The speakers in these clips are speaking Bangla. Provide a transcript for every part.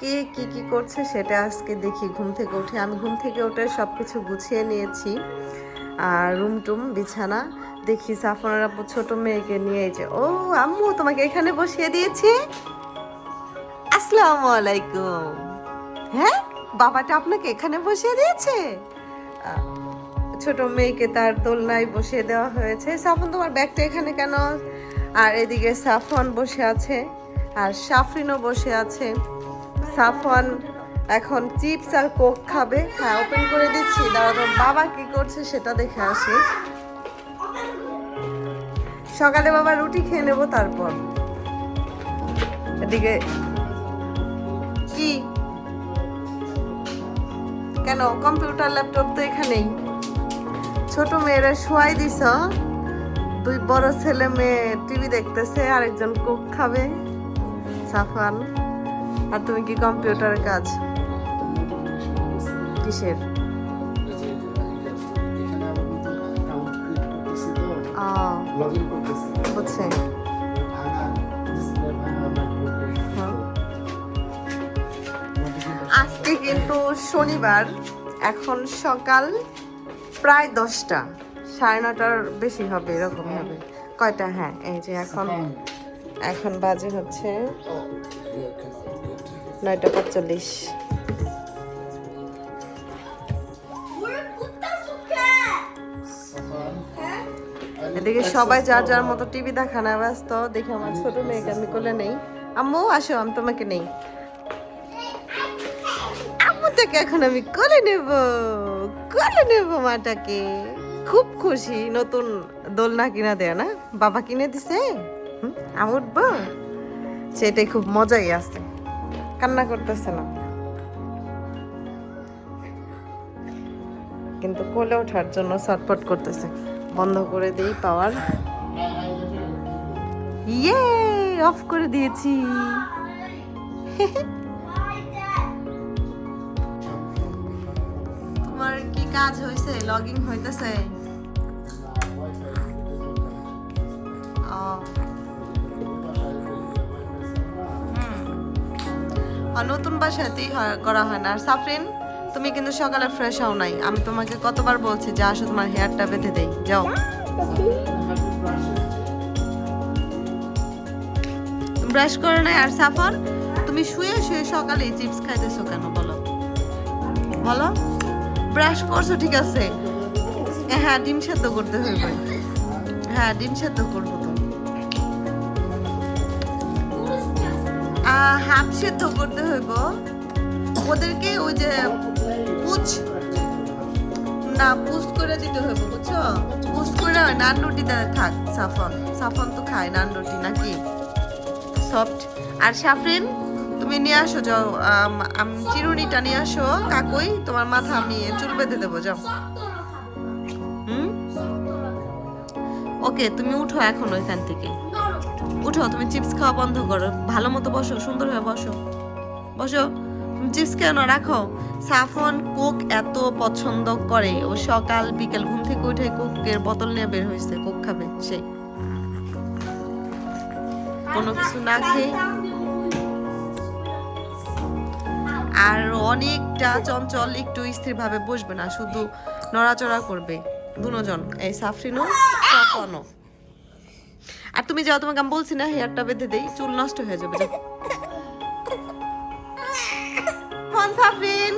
কে কি কি করছে সেটা আজকে দেখি, ঘুম থেকে উঠে। আমি ঘুম থেকে উঠে সব কিছু গুছিয়ে নিয়েছি। আর রুম টুম, বিছানা, দেখি সাফনার আপু ছোট মেয়েকে নিয়ে যে, ও আম্মু, তোমাকে এখানে বসিয়ে দিয়েছি। আসসালামু আলাইকুম। হ্যাঁ বাবাটা আপনাকে এখানে বসিয়ে দিয়েছে? ছোট মেয়েকে তার দোলনায় বসিয়ে দেওয়া হয়েছে। সাফন, তোমার ব্যাগটা এখানে কেন? আর এদিকে সাফন বসে আছে, আর সাফরিনও বসে আছে। সাফন এখন চিপস আর কোক খাবে। হ্যাঁ ওপেন করে দিচ্ছি। দাঁড়া বাবা কি করছে সেটা দেখে আসি। সকালে বাবা রুটি খেয়ে নেব তারপর। এদিকে কি? কেন? কম্পিউটার, ল্যাপটপ তো এখানেই। ছোট মেয়েরা শোয়াই দিছ দুই বড় ছেলে মেয়ে টিভি দেখতেছে, আরেকজন কোক খাবে। সাফান আর তুমি কি কম্পিউটারের কাজ? কিসের? বুঝছে। আজকে কিন্তু শনিবার এখন সকাল প্রায় দশটা সাড়ে নটার বেশি হবে এরকম হবে। কয়টা? হ্যাঁ এই যে এখন এখন বাজে হচ্ছে নয়টা পঁয়তাল্লিশ। এদিকে সবাই যার যার মতো টিভি দেখানো ব্যস্ত। দেখে আমার ছোট মেয়েকে আমি কোলে নেই। আম্মু আসো আমি তোমাকে নেই। আম্মু থেকে এখন আমি কোলে নেব। কোলে নেব মাটাকে। খুব খুশি নতুন দোলনা কিনা দেয় না? বাবা কিনে দিছে? আমি উঠবো? সেটাই খুব মজাই আছে। কান্না করতেছে না। কিন্তু কোলে ওঠার জন্য ছটফট করতেছে। বন্ধ করে দিই পাওয়ার। ইয়ে অফ করে দিয়েছি। তোমার কি কাজ হয়েছে লগইন হইতেছে? নতুন বাসাতেই করা হয় না। আর সাফরিন, তুমি কিন্তু সকালে ফ্রেশ হও নাই। আমি তোমাকে কতবার বলছি যে আসো তোমার হেয়ারটা বেঁধে দেই। যাও। ব্রাশ করে নাই আর সাফর তুমি শুয়ে শুয়ে সকালে চিপস খাইতেছো কেন বলো? বলো? ব্রাশ করছ, ঠিক আছে? হ্যাঁ ডিম সেদ্ধ করতে হইবে। হ্যাঁ ডিম সেদ্ধ করব। হাফ সেদ্ধ করতে হইব। ওদেরকে ওই যে পুচ না পুষ করে দিতে হইব, বুঝছ? পুষ করে নান রুটিতে থাক, সাফন। সাফন তো খায় নান রুটি নাকি? সফট আর সাফরিন, তুমি নিয়ে আসো, যাও। চিরুনিটা নিয়ে আসো, কাকুই। তোমার মাথা আমি চুল বেঁধে দেবো, যাও। হুম? ওকে, তুমি উঠো এখন ওইখান থেকে। উঠো, তুমি চিপস খাওয়া বন্ধ করো। ভালো মতো বসো, সুন্দর হয়ে বসো। বসো। চিপস কেন রাখো। সাফন কোক এত পছন্দ করে। ও সকাল, বিকেল ঘুম থেকে উঠে কোকের বোতল নিয়ে বের হয়েছে। কোক খাবে সেই কোনো কিছু না খেয়ে। আর অনেকটা চঞ্চল, একটু স্থিরভাবে বসবে না। শুধু নড়াচড়া করবে। দুজন, এই সাফরিনও সাফনও আর তুমি যাও, তোমাকে আমি বলছি না, হেয়ারটা বেঁধে দেই, চুল নষ্ট হয়ে যাবে। ফোন সাফরিন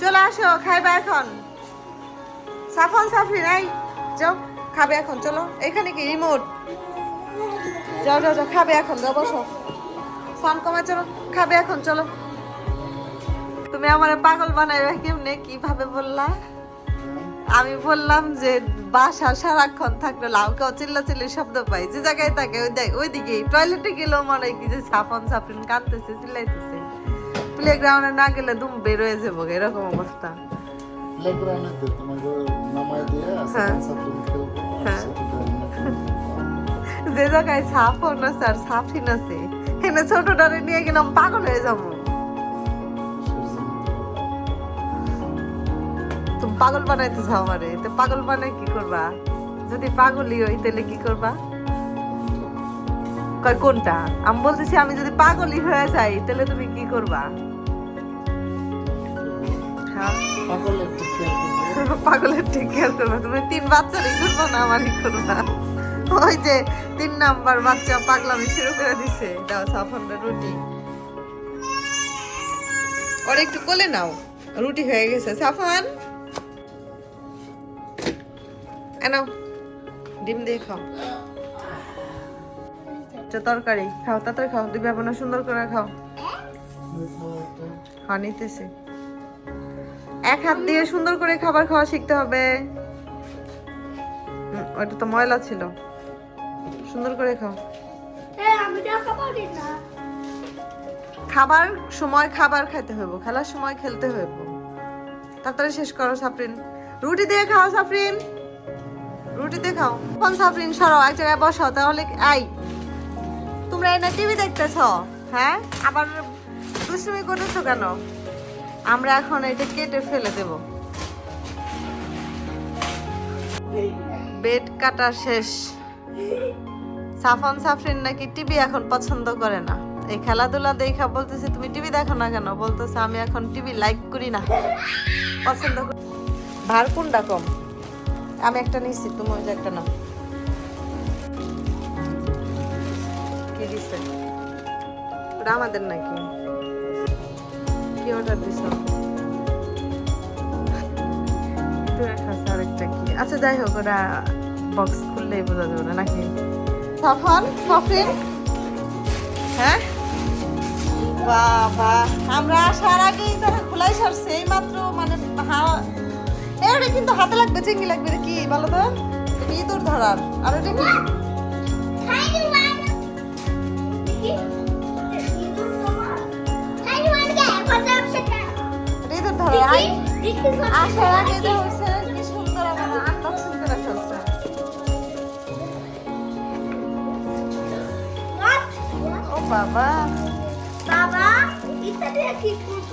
চলে আসো, খাইবা এখন। সাফন সাফরিন এই, যাও, খাবে এখন, চলো। এখানে কি রিমোট? যাও যাও যাও, খাবে এখন, যাও, বসো। সান কমে চলো খাবে এখন, চলো। তুমি আমার পাগল বানাইবে কেমনে, কীভাবে বললা? আমি বললাম যে বাসা সারাক্ষণ থাকলে লাউকাও চিল্লা চিল্লি শব্দ পাই যে জায়গায় থাকে ওই দেখ ওই দিকে টয়লেটে গেলেও মনে হয় কি যে সাফন সাফরিন কাঁদতেছে চিল্লাইতেছে। প্লে গ্রাউন্ডে না গেলে দুম বেরোয় যাব এরকম অবস্থা। হ্যাঁ। হ্যাঁ। যে জায়গায় সাফন আছে আর সাফিন আছে এখানে ছোট ডারে নিয়ে গেলাম পাগল হয়ে যাব। পাগল বানাইতেছ আমারে তো পাগল বানাই কি করবা? যদি পাগলই হই তাহলে কি করবা? কয় কোনটা? আমি বলতেছি আমি যদি পাগলই হয়ে যাই তাহলে তুমি কি করবা? হ্যাঁ? পাগলের ঠিক care করবে। তুমি তিন বাচ্চারই করব না আমারই করব। না ওই যে তিন নাম্বার বাচ্চা পাগলামি শুরু করে দিছে। দাও সাফনটা রুটি। ওর একটু কোলে নাও। রুটি হয়ে গেছে। সাফান? এনাও ডিম দিয়ে খাও। তরকারি খাও তাড়াতাড়ি খাও দিবে বোনা সুন্দর করে খাও। হ্যাঁ নিতেছি। এক হাত দিয়ে সুন্দর করে খাবার খাওয়া শিখতে হবে। ওটা তো ময়লা ছিল। সুন্দর করে খাও। খাবার সময় খাবার খাইতে হইব খেলার সময় খেলতে হইব। তাড়াতাড়ি শেষ করো সাফরিন। রুটি দিয়ে খাও সাফরিন। রুটি দিয়ে খাও। কোন সাফরিন সরো এক জায়গায় বসাও, তাহলে আই তোমরা এনে টিভি দেখতেছ? হ্যাঁ? আবার দুষ্টুমি করতেছো কেন? আমরা এখন এটা কেটে ফেলে দেব। বেড কাটা শেষ। সাফন সাফরিন নাকি টিভি এখন পছন্দ করে না? এই খেলাধুলা দেখা বলতেছে, তুমি টিভি দেখো না কেন? বলতেছে, আমি এখন টিভি লাইক করি না। পছন্দ ভার কোনটা কম? আমি একটা নিচ্ছি তুমি একটা নাও। কি দিছে? ওটা আমাদের নাকি? কি অর্ডার দিছ? আরেকটা কি? আচ্ছা যাই হোক ওরা বক্স খুললেই বোঝা যাবে না, নাকি? সাফান সাফরিন হ্যাঁ? বাবা, আমরা আসার আগেই তারা খোলাই সারছে এই মাত্র মানে হা- এ কিন্তু হাতে লাগবে চিংড়ি লাগবে রে কি? বলো তো। এটা ইঁদুর ধরার? আর কি? কে এটা দেখি আসার আগে তো হচ্ছে কি সুন্দর আমার আনবক্সিং করে ফেলছে। ও বাবা। বাবা এটা দিয়ে কি করব?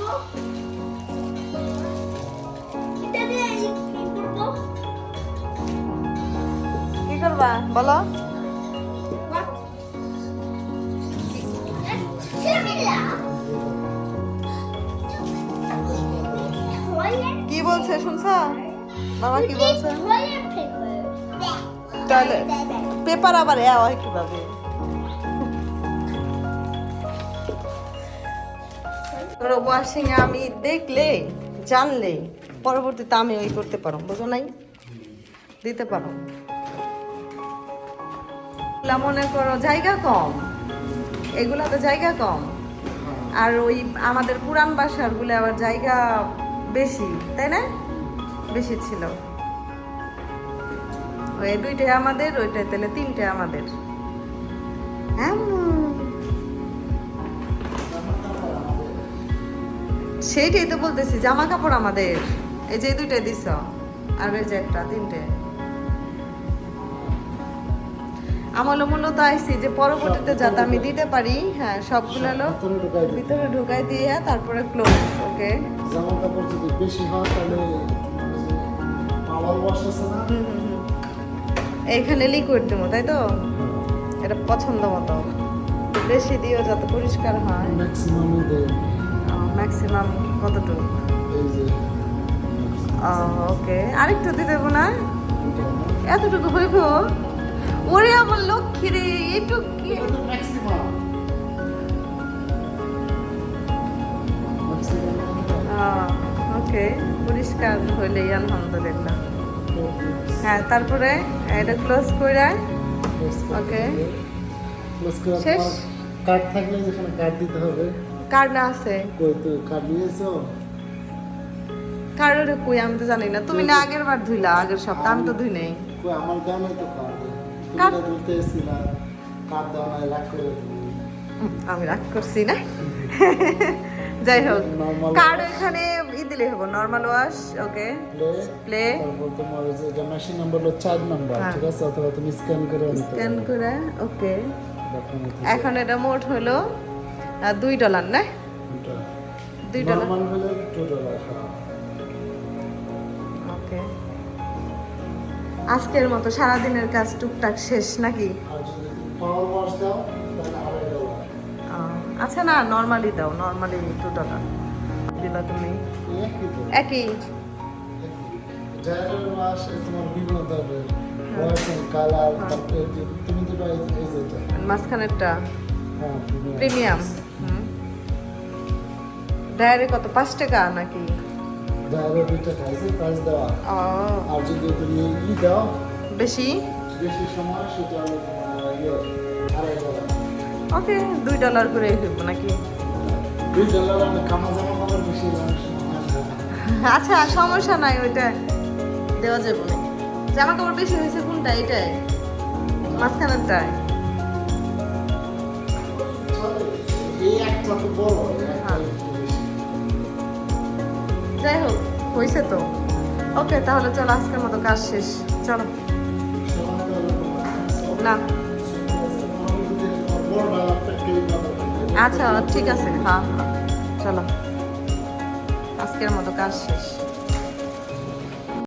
করবা বলো. কি বলছে, শুনছা বাবা কি বলছে. Toilet. পেপার আবার এ হয় কীভাবে ওয়াশিং আমি দেখলে, জানলে, পরবর্তীতে আমি ওই করতে পারো, বুঝো নাই দিতে পারো মনে করো, জায়গা কম। এগুলা তো জায়গা কম। আর ওই আমাদের পুরান বাসারগুলো আবার জায়গা বেশি, তাই না? বেশি ছিল। ওই দুইটাই আমাদের, ওইটাই তাহলে তিনটে আমাদের। হ্যাঁ সেইটাই তো বলতেছি, জামা কাপড় আমাদের। এই যে দুইটাই দিছ, আর এই যে একটা, তিনটে। আমলো মূলত আইসি যে পরবর্তীতে যাতে আমি দিতে পারি হ্যাঁ সবগুলো হলো ভিতরে ঢুকাই দিয়ে তারপরে ক্লোজ ওকে জামা কাপড় যদি বেশি হয় তাহলে পাওয়ার ওয়াশ আছে না? এইখানে লিকুইড দেবো তাই তো? এটা পছন্দ মতো। বেশি দিও যাতে পরিষ্কার হয়। ম্যাক্সিমামই দেয় ম্যাক্সিমাম কতটুকু? ওকে আরেকটু দিতে দেবো না? না। এতটুকু হইব? ওরে আমার লক্ষ্মী রে একটু কি? ওকে, পরিষ্কার হইলেই আলহামদুলিল্লাহ। হ্যাঁ তারপরে এটা ক্লোজ করে করে শেষ? না আছে? আমি তো জানি না। তুমি না আগের বার ধুইলা, আগের সপ্তাহ, আমি তো ধুই নেই। আমার আমি রাগ করছি না? যাই হোক কার্ড wash. এখানে ই দিলে হব? নর্মাল ওয়াশ ওকে প্লে তোমার যে মেশিন নাম্বার হলো চার নাম্বার হ্যাঁ। ঠিক আছে? অথবা তুমি স্ক্যান করে স্ক্যান। করে ওকে এখন এটা মোট হলো দুই ডলার না। দুই ডলার হলে হ্যাঁ। ওকে আজকের মতো সারাদিনের কাজ টুকটাক শেষ নাকি? আচ্ছা না নর্মালি দাও নর্মালি টু ডলার দিলা তুমি। একই। কালার হ্যাঁ। মাঝখানেরটা। হ্যাঁ প্রিমিয়াম ডায়ারে কত পাঁচ টাকা নাকি? জায়ারের দুইটা খাইছে প্রাইস দেওয়া। ও। আর যদি তুমি ই দাও বেশি? বেশি সময় সেটা ইয়ে আড়াই ডলার ওকে দুই ডলার করে হইব নাকি? দুই ডলার আমি কামা জামা কাপড় বেশি হয়। আচ্ছা সমস্যা নাই ওইটা দেওয়া যাবে। না জামা কাপড় বেশি হয়েছে কোনটা এটাই মাঝখানেরটায় এই একটা তো বড় হয়েছে তো? ওকে তাহলে চলো, আজকের মতো কাজ শেষ। চলো। না। আচ্ছা ঠিক আছে। হ্যাঁ হ্যাঁ। চলো। আজকের মতো কাজ শেষ।